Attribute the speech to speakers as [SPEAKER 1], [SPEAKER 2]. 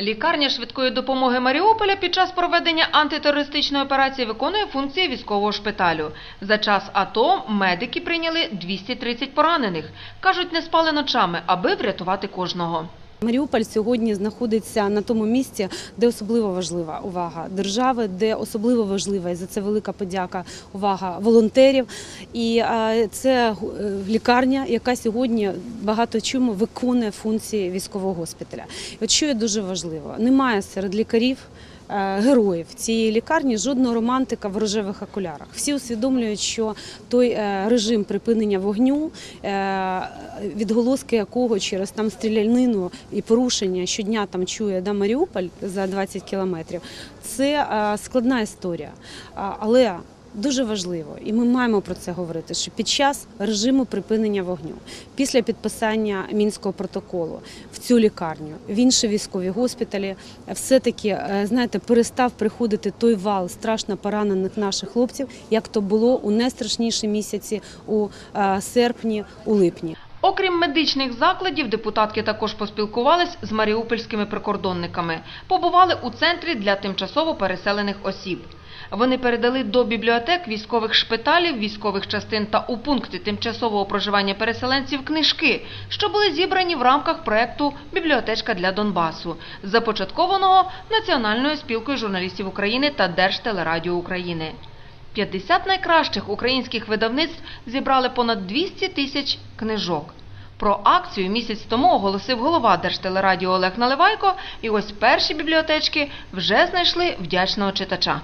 [SPEAKER 1] Лікарня швидкої допомоги Маріуполя під час проведення антитерористичної операції виконує функції військового шпиталю. За час АТО медики прийняли 230 поранених. Кажуть, не спали ночами, аби врятувати кожного.
[SPEAKER 2] Маріуполь сьогодні знаходиться на тому місці, де особливо важлива увага держави, де особливо важлива і за це велика подяка, увага волонтерів. І це е, лікарня, яка сьогодні багато чому виконує функції військового госпіталя. От що є дуже важливо, немає серед лікарів. Е, Героїв цієї лікарні жодного романтика в рожевих окулярах. Всі усвідомлюють, що той е, режим припинення вогню, е, відголоски якого через там стрілянину і порушення щодня там чує да, Маріуполь за 20 кілометрів, це складна історія. Але Дуже важливо, і ми маємо про це говорити, що під час режиму припинення вогню, після підписання мінського протоколу в цю лікарню, в інші військові госпіталі, все-таки е, знаєте, перестав приходити той вал страшно поранених наших хлопців, як то було у найстрашніші місяці у е, серпні, у липні.
[SPEAKER 1] Окрім медичних закладів, депутатки також поспілкувались з маріупольськими прикордонниками. Побували у центрі для тимчасово переселених осіб. Вони передали до бібліотек військових шпиталів, військових частин та у пункти тимчасового проживання переселенців книжки, що були зібрані в рамках проекту Бібліотечка для Донбасу, започаткованого Національною спілкою журналістів України та Держтелерадіо України. 50 найкращих українських видавництв зібрали понад 200 тисяч книжок. Про акцію місяць тому оголосив голова Держтелерадіо Олег Наливайко, і ось перші бібліотечки вже знайшли вдячного читача.